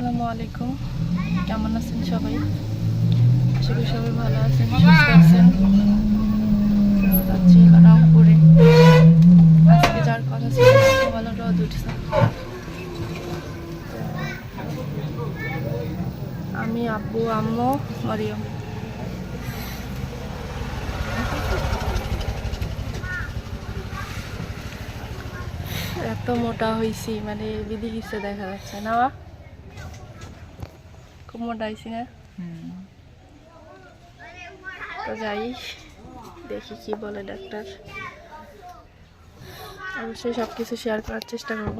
আসসালামু আলাইকুম। কেমন আছেন সবাই? আশা করি সবাই ভালো আছেন, সুস্থ আছেন। যাচ্ছি এবার রংপুরে। আজকে যার কথা ছিল ভালো রোদ উঠছে। আমি আব্বু, আম্মু, মরিয়ম। এত মোটা হয়েছি মানে বিধি কিছু দেখা যাচ্ছে। না বা? খুব মোটা হয়েছি না তো যাই, দেখি কি বলে ডাক্তার অবশ্যই সব কিছু শেয়ার করার চেষ্টা করব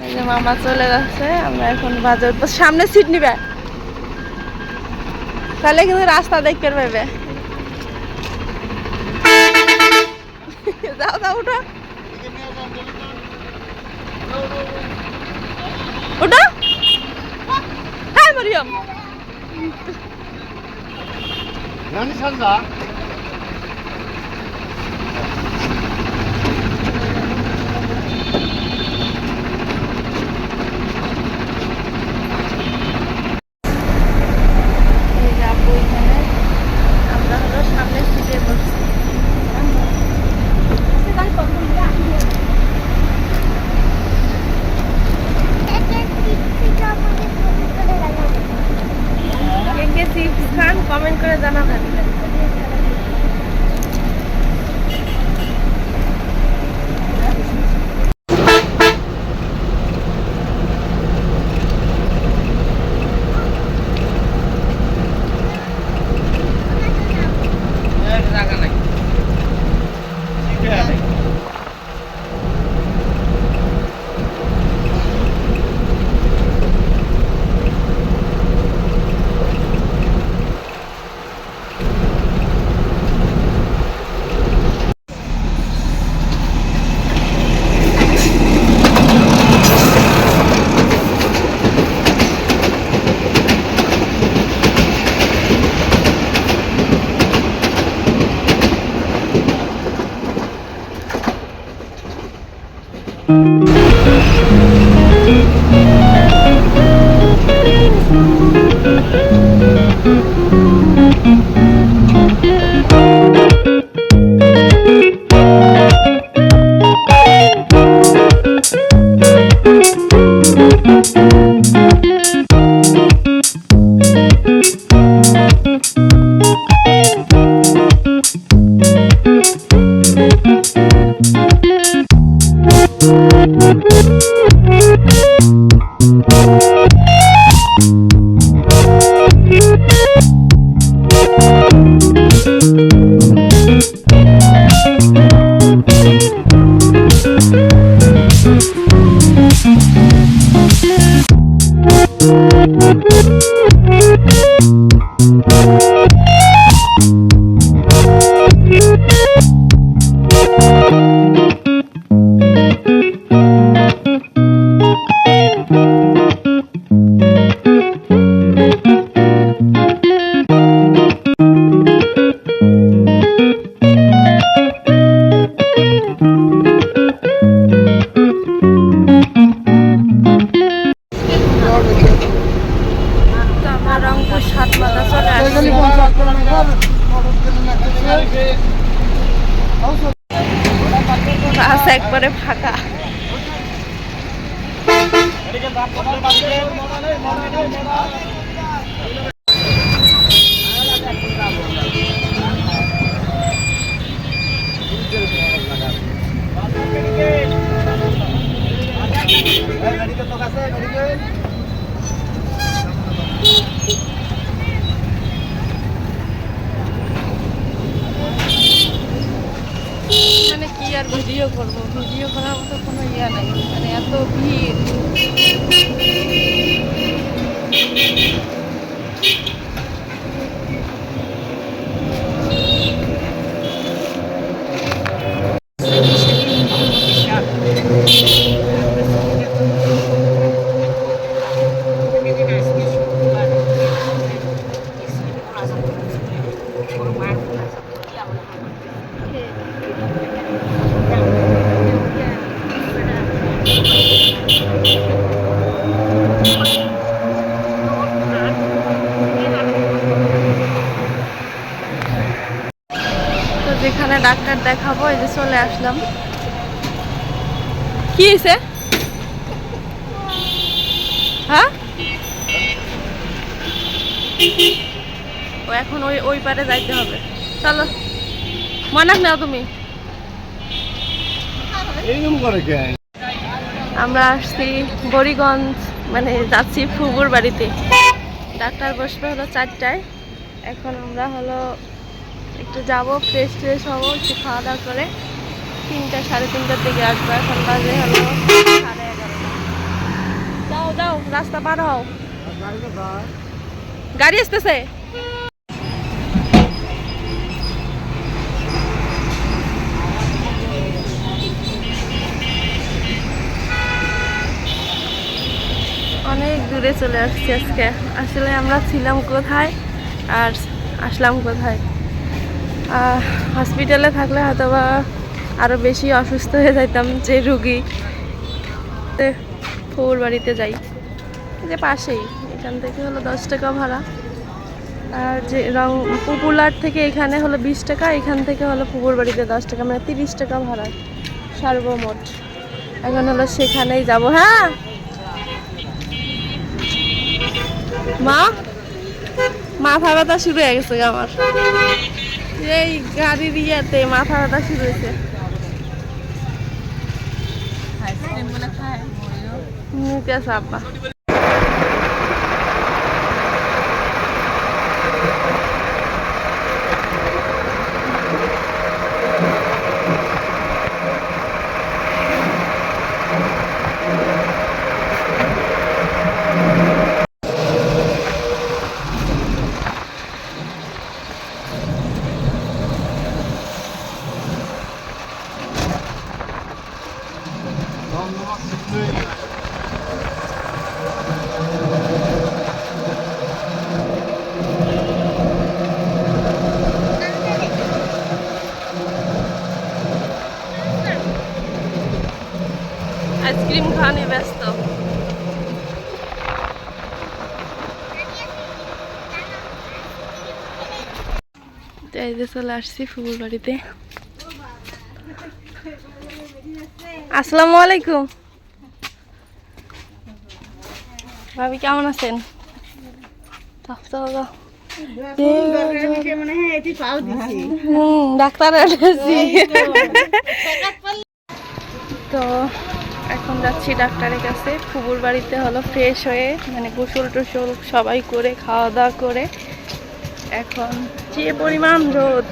এই যে মামা চলে গেছে আমরা এখন বাজার। সামনে সিট নিবে তাহলে কিন্তু রাস্তা দেখতে পাবে যাও যাও, উঠো উঠো হ্যাঁ মরিয়ম Sanza? তো ভিডিও করব ভিডিও করার মতো কোনো ইয়া নাই মানে এত ভিড় ডাক্তার দেখাবো এই যে চলে আসলাম। কি হয়েছে? হ্যাঁ? ও এখন ওই ওই পারে যাইতে হবে। চলো। মনাক নাও তুমি। আমরা আসছি বড়িগঞ্জ মানে যাচ্ছি ফুবুর বাড়িতে। ডাক্তার বসবে হলো চারটায়। এখন আমরা হলো একটু যাব ফ্রেশ ট্রেশ হব, একটু খাওয়া দাওয়া করে তিনটা, সাড়ে তিনটার দিকে আসব, এখন বাজে হলো সাড়ে এগারোটা। যাও যাও, রাস্তা পার হও। গাড়ি আসতেছে। অনেক দূরে চলে আসছি আজকে। আসলে আমরা ছিলাম কোথায় আর আসলাম কোথায়? হসপিটালে থাকলে হয়তো বা আরও বেশি অসুস্থ হয়ে যাইতাম যে রুগী। ফৌর বাড়িতে যাই। যে পাশেই, এখান থেকে হলো দশ টাকা ভাড়া। আর যে রং পপুলার থেকে এখানে হলো বিশ টাকা, এখান থেকে হলো পুকুর বাড়িতে দশ টাকা মানে তিরিশ টাকা ভাড়া। সর্বমোট। এখন হলো সেখানেই যাব হ্যাঁ? মা? মাথা ব্যথা শুরু হয়ে গেছে আমার। এই গাড়ির ইয়াতে মাথা ব্যথা শুরু হয়েছে। নিতে আব্বা। এই চলে আসছি ফুপুর বাড়িতে। আসসালামু আলাইকুম। ভাবি, কেমন আছেন? ডাক্তার তো এখন যাচ্ছি ডাক্তারের কাছে। ফুবুর বাড়িতে হলো ফ্রেশ হয়ে মানে গোসল টোসল সবাই করে খাওয়া দাওয়া করে। এখন যে পরিমাণ রোদ?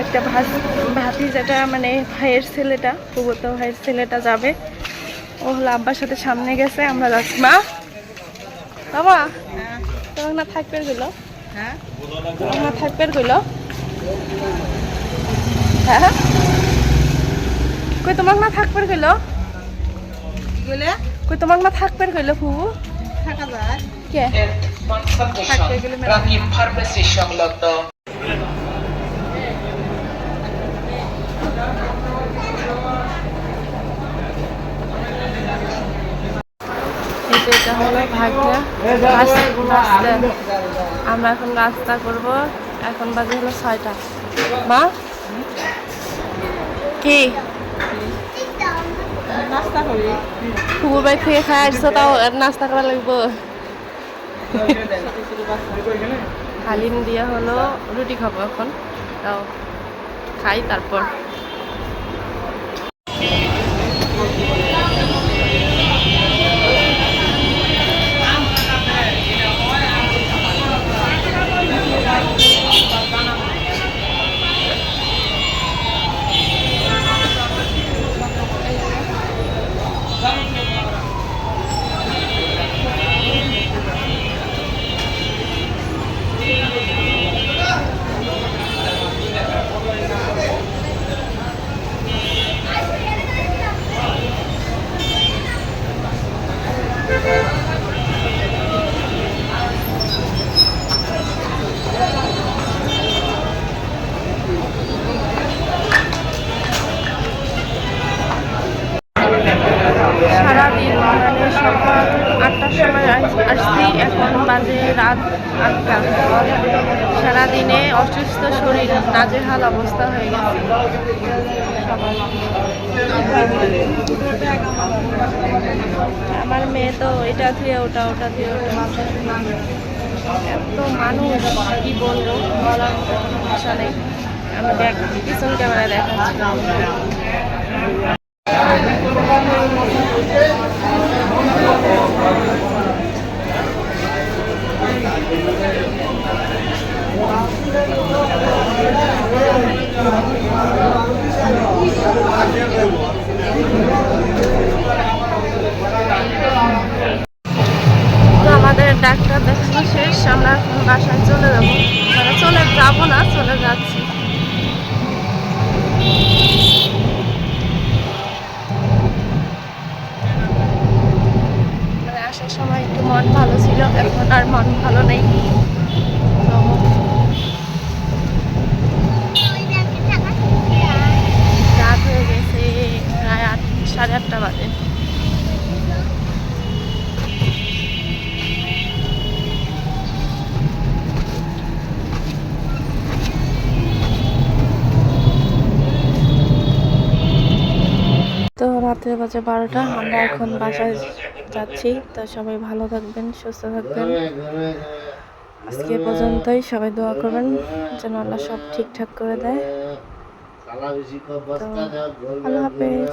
একটা ভাত ভাতি যেটা মানে ভাইয়ের ছেলেটা ফুবুতো ভাইয়ের ছেলেটা যাবে। ও হলো আব্বার সাথে সামনে গেছে আমরা যাচ্ছি। মা? বাবা? তোমার না থাকবে গেল। তোমার না থাকবে গেল। হ্যাঁ? কই তোমাক না থাকবে গেল? কই তোমাক না থাকবে গেল ফুবু? কে থাকবে গেলে মেলা রাকিব ফার্মেসি সংলগ্ন। এটা হলো ভাগ্যা। আমরা এখন রাস্তা করব। এখন বাজে হলো ছয়টা। মা? কি? নাস্তা করি। ফুবুর বাড়ি থেকে খাই আসছো তাও নাস্তা করা লাগবো। হালিম দিয়া হলো রুটি খাব এখন। তাও খাই তারপর। নাজেহাল অবস্থা হয়ে গেছে। আমার মেয়ে তো এটা দিয়ে ওটা ওটা দিয়ে ওটা। এত মানুষ কি বলব বলার কোনো ভাষা নেই। আমি দেখ পিছন ক্যামেরায় দেখাচ্ছিলাম মন ভালো ছিল, এখন আর মন ভালো নেই। রাত হয়ে গেছে, প্রায় আট, সাড়ে আটটা বাজে। রাতের বাজে বারোটা, আমরা এখন বাসায় যাচ্ছি। তো সবাই ভালো থাকবেন, সুস্থ থাকবেন। আজকে পর্যন্তই সবাই দোয়া করবেন, যেন আল্লাহ সব ঠিকঠাক করে দেয়। আল্লাহ হাফেজ।